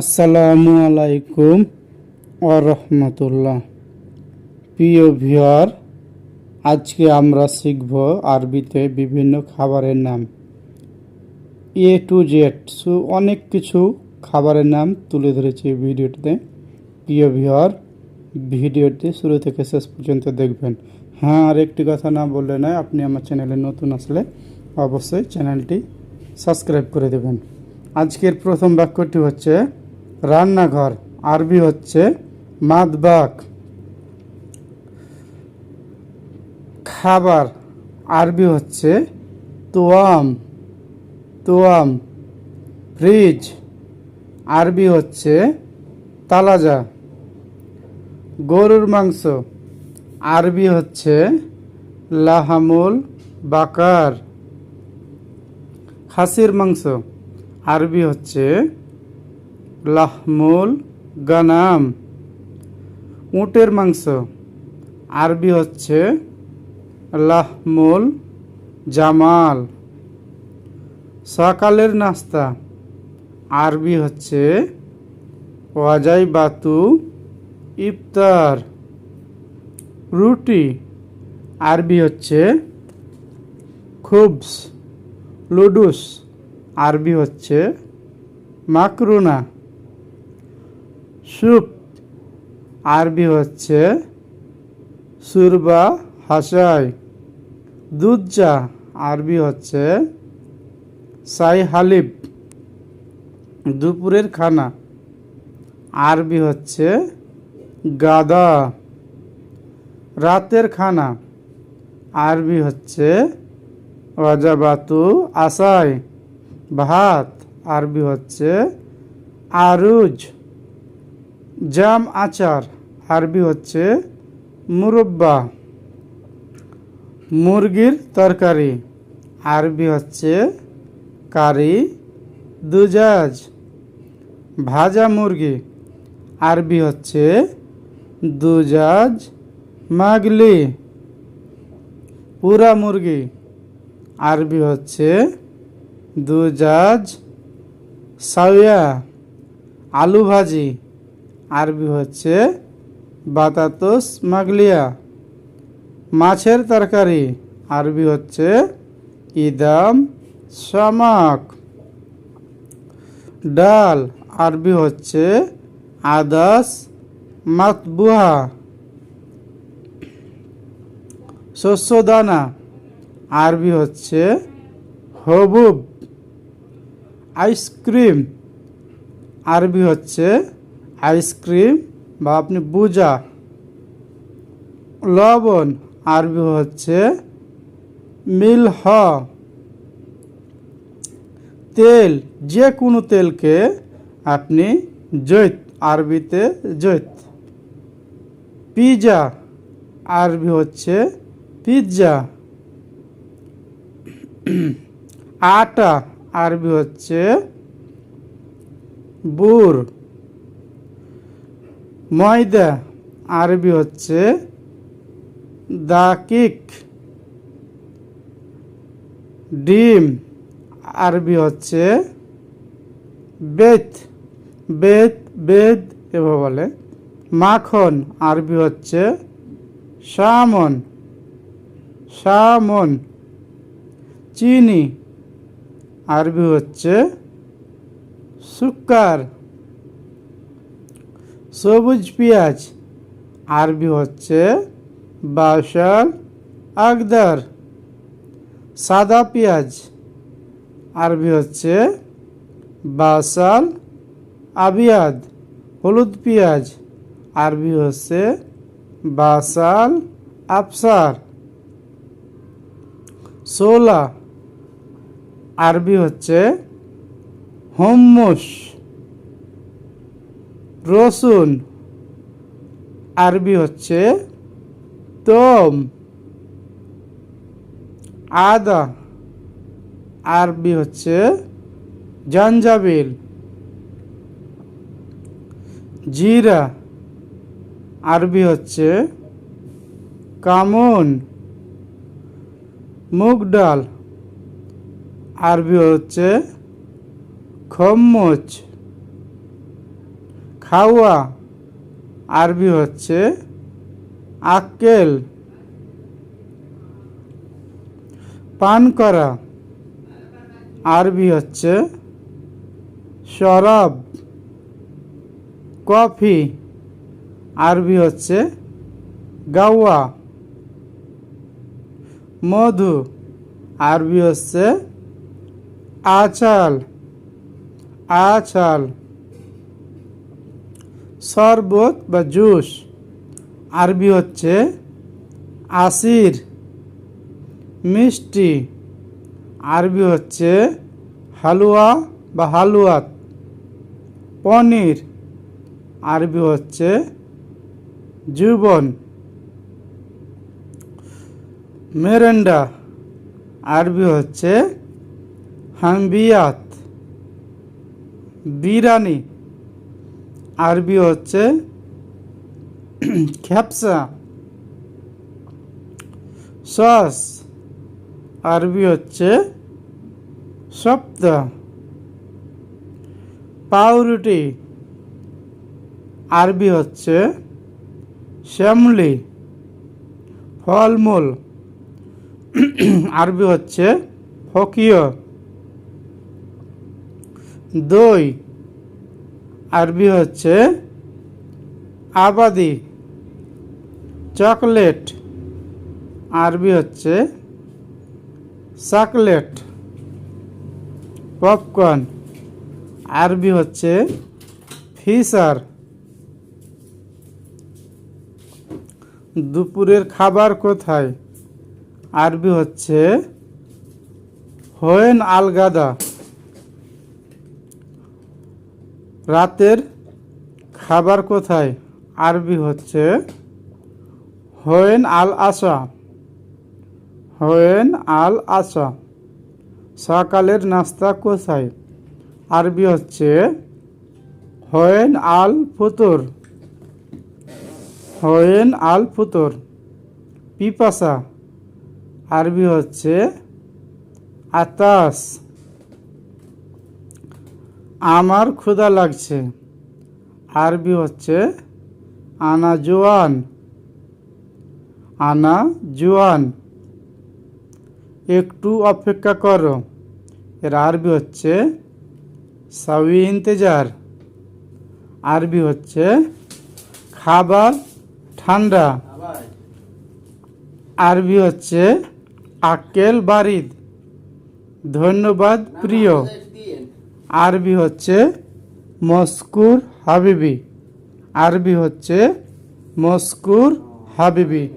আসসালামু আলাইকুম রহমতুল্লাহ প্রিয় ভিওর আজকে আমরা শিখব আরবিতে বিভিন্ন খাবারের নাম। এ টু জেড সো অনেক কিছু খাবারের নাম তুলে ধরেছি ভিডিওটিতে। প্রিয় ভিওর ভিডিওটি শুরু থেকে শেষ পর্যন্ত দেখবেন। হ্যাঁ আর একটি কথা না বললে নয়, আপনি আমার চ্যানেলে নতুন আসলে অবশ্যই চ্যানেলটি সাবস্ক্রাইব করে দেবেন। আজকের প্রথম বাক্যটি হচ্ছে রান্নাঘর, আরবি হচ্ছে মাদবাক খাবার, আরবি হচ্ছে তোয়াম তোয়াম। ফ্রিজ, আরবি হচ্ছে তালাজা। গরুর মাংস, আরবি হচ্ছে লাহামুল বাকার। খাসির মাংস, আরবি হচ্ছে লাহমুল গানাম। উটের মাংস। আরবি হচ্ছে লাহমুল জামাল। সকালের নাস্তা। আরবি হচ্ছে ওয়াজাই বাতু ইফতার। রুটি। আরবি হচ্ছে খুবস। লুডুস। আরবি হচ্ছে মাকরুনা। সুপ আরবি হচ্ছে সুরবা হাসাই। দুধ চা আরবি হচ্ছে সাই হালিব। দুপুরের খানা। আরবি হচ্ছে গাদা। রাতের খানা। আরবি হচ্ছে ওয়াজাবাতু আসাই। ভাত। আরবি হচ্ছে আরুজ। জাম আচার, আরবি হচ্ছে মুরব্বা। মুরগির তরকারি, আরবি হচ্ছে কারি দুজাজ। ভাজা মুরগি, আরবি হচ্ছে দুজাজ মাগলি। পুরা মুরগি, আরবি হচ্ছে দুজাজ সাউয়া আলু ভাজি আরবি হচ্ছে বাতাতস মাগলিয়া। মাছের তরকারি, আরবি হচ্ছে ইদাম শামাক ডাল, আরবি হচ্ছে আদাস মাতবুহা। শস্য দানা আরবি হচ্ছে হবুব। আইসক্রিম, আরবি হচ্ছে আইসক্রিম বা আপনি বুজা, লবণ আরবি হচ্ছে মিলহ, তেল যে কোনো তেলকে আপনি জৈত, আরবিতে জৈত। পিজা, আরবি হচ্ছে পিৎজা। আটা, আরবি হচ্ছে বুর। ময়দা, আরবি হচ্ছে দাকিক। ডিম, আরবি হচ্ছে বেত। বেত, বেদ এভাবে বলে। মাখন, আরবি হচ্ছে সামন। সামন। চিনি, আরবি হচ্ছে সুক্কার। সবুজ পেঁয়াজ। আরবি হচ্ছে বাসাল আকদার। সাদা পেঁয়াজ। আরবি হচ্ছে বাসাল আবিয়াদ, হলুদ পেঁয়াজ। আরবি হচ্ছে বাসাল আফসার সোলা আরবি হচ্ছে হোম্মুস রসুন। আরবি হচ্ছে তোম। আদা। আরবি হচ্ছে জাঞ্জাবিল। জিরা। আরবি হচ্ছে কামুন। মুগ ডাল। আরবি হচ্ছে খম্মচ খাওয়া আরবি হচ্ছে আক্কেল। পান করা, আরবি হচ্ছে শরাব। কফি, আরবি হচ্ছে গাওয়া। মধু, আরবি হচ্ছে আচাল। আচাল। শরবত বা জুস। আরবি হচ্ছে আসির, মিষ্টি। আরবি হচ্ছে হালুয়া বা হালুয়াত, পনির। আরবি হচ্ছে জীবন মেরেন্ডা। আরবি হচ্ছে হাম্বিয়াত। বিরানি। আরবি হচ্ছে খ্যাপসা। সস, আরবি হচ্ছে সপ্তাহ পাউরুটি, আরবি হচ্ছে শ্যামলি। ফলমূল, আরবি হচ্ছে ফকিয়। দই আরবি হচ্ছে আবাদি, চকলেট। আরবি হচ্ছে চকলেট পপকর্ন। আরবি হচ্ছে ফিসার দুপুরের খাবার কোথায়? আরবি হচ্ছে হোয়েন আলগাদা। রাতের খাবার কোথায়? আরবি হচ্ছে হোয়েন আল আসা হোয়েন আল আসা সকালের নাস্তা কোথায়? আরবি হচ্ছে হোয়েন আল ফুতুর হোয়েন আল ফুতুর পিপাসা। আরবি হচ্ছে আতাস। আমার ক্ষুধা লাগছে। আরবি হচ্ছে আনা জোয়ান। আনা জোয়ান। একটু অপেক্ষা করো। এর আরবি হচ্ছে সাউই ইন্তেজার। আরবি হচ্ছে খাবার ঠান্ডা। আরবি হচ্ছে আক্কেল বারিদ। ধন্যবাদ প্রিয়। আরবি হচ্ছে মস্কুর হাবিবি। আরবি হচ্ছে মস্কুর হাবিবি।